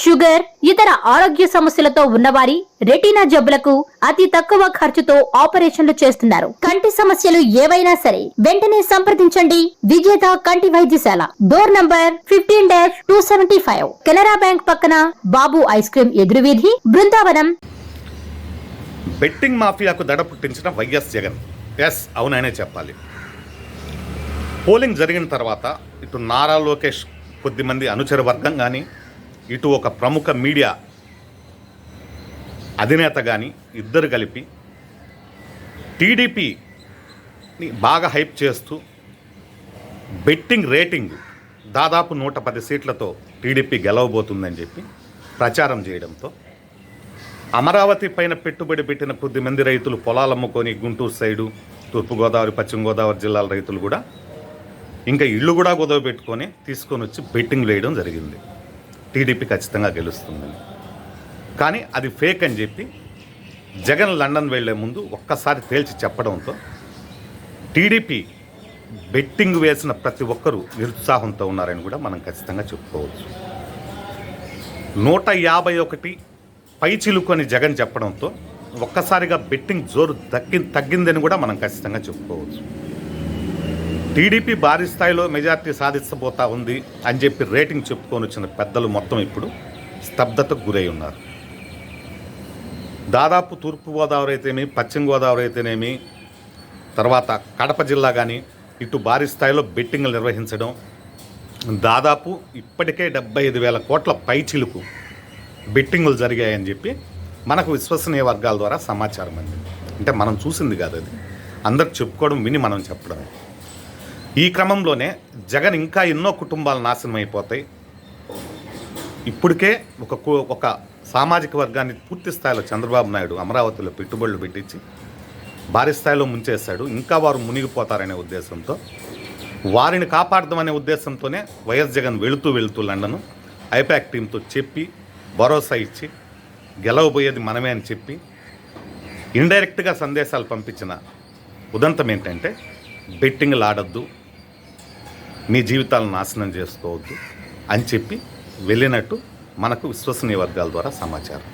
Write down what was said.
Sugar ఇతర ఆరోగ్య సమస్యలతో ఉన్నవారి రెటీనా జబ్బులకు అతి తక్కువ ఖర్చుతో ఆపరేషన్లు చేస్తున్నారు. కంటి సమస్యలు ఏవైనా సరే వెంటనే సంప్రదించండి. విజేత కంటి వైద్యశాల. Door number fifteen dash two seventy five. Canara bank పక్కన బాబు ఐస్ క్రీమ్ ఎదురువీధి బృందావనం. బెట్టింగ్ మాఫియాకు దడ పుట్టించిన వైఎస్ జగన్. ఎస్ అవునైనా చెప్పాలి. పోలింగ్ జరిగిన తర్వాత ఇటు నారా లోకేష్ కొద్దిమంది అనుచర వర్గం కానీ ఇటు ఒక ప్రముఖ మీడియా అధినేత కానీ ఇద్దరు కలిపి టీడీపీని బాగా హైప్ చేస్తూ బెట్టింగ్ రేటింగ్ దాదాపు నూట పది సీట్లతో టీడీపీ గెలవబోతుందని చెప్పి ప్రచారం చేయడంతో అమరావతి పైన పెట్టుబడి పెట్టిన కొద్ది మంది రైతులు పొలాలు అమ్ముకొని గుంటూరు సైడు తూర్పుగోదావరి పశ్చిమ గోదావరి జిల్లాల రైతులు కూడా ఇంకా ఇళ్ళు కూడా గొడవ పెట్టుకొని తీసుకొని వచ్చి బెట్టింగ్ వేయడం జరిగింది. టీడీపీ ఖచ్చితంగా గెలుస్తుందని. కానీ అది ఫేక్ అని చెప్పి జగన్ లండన్ వెళ్ళే ముందు ఒక్కసారి తేల్చి చెప్పడంతో టీడీపీ బెట్టింగ్ వేసిన ప్రతి ఒక్కరూ నిరుత్సాహంతో ఉన్నారని కూడా మనం ఖచ్చితంగా చెప్పుకోవచ్చు. నూట యాభై ఒకటి పై చిలుకొని జగన్ చెప్పడంతో ఒక్కసారిగా బెట్టింగ్ జోరు దక్కి తగ్గిందని కూడా మనం ఖచ్చితంగా చెప్పుకోవచ్చు. టీడీపీ భారీ స్థాయిలో మెజార్టీ సాధించబోతా ఉంది అని చెప్పి రేటింగ్ చెప్పుకొని వచ్చిన పెద్దలు మొత్తం ఇప్పుడు స్తబ్దతకు గురై ఉన్నారు. దాదాపు తూర్పుగోదావరి అయితేనేమి పశ్చిమ గోదావరి అయితేనేమి తర్వాత కడప జిల్లా కానీ ఇటు భారీ స్థాయిలో బెట్టింగ్లు నిర్వహించడం దాదాపు ఇప్పటికే డెబ్బై ఐదు వేల కోట్ల పైచిలుకు బెట్టింగులు జరిగాయని చెప్పి మనకు విశ్వసనీయ వర్గాల ద్వారా సమాచారం అందింది. అంటే మనం చూసింది కాదు అది. అందరు చెప్పుకోవడం విని మనం చెప్పడమే. ఈ క్రమంలోనే జగన్ ఇంకా ఎన్నో కుటుంబాలు నాశనం అయిపోతాయి. ఇప్పటికే ఒక కు- ఒక సామాజిక వర్గాన్ని పూర్తి స్థాయిలో చంద్రబాబు నాయుడు అమరావతిలో పెట్టుబడులు పెట్టించి భారీ స్థాయిలో ముంచేశాడు. ఇంకా వారు మునిగిపోతారనే ఉద్దేశంతో వారిని కాపాడదామనే ఉద్దేశంతోనే వైఎస్ జగన్ వెళుతూ వెళుతూ లండను ఐపాక్ టీంతో చెప్పి భరోసా ఇచ్చి గెలవబోయేది మనమే అని చెప్పి ఇండైరెక్ట్గా సందేశాలు పంపించిన ఉదంతం ఏంటంటే బెట్టింగ్లు ఆడద్దు మీ జీవితాలను నాశనం చేసుకోవద్దు అని చెప్పి వెళ్ళినట్టు మనకు విశ్వసనీయ వర్గాల ద్వారా సమాచారం.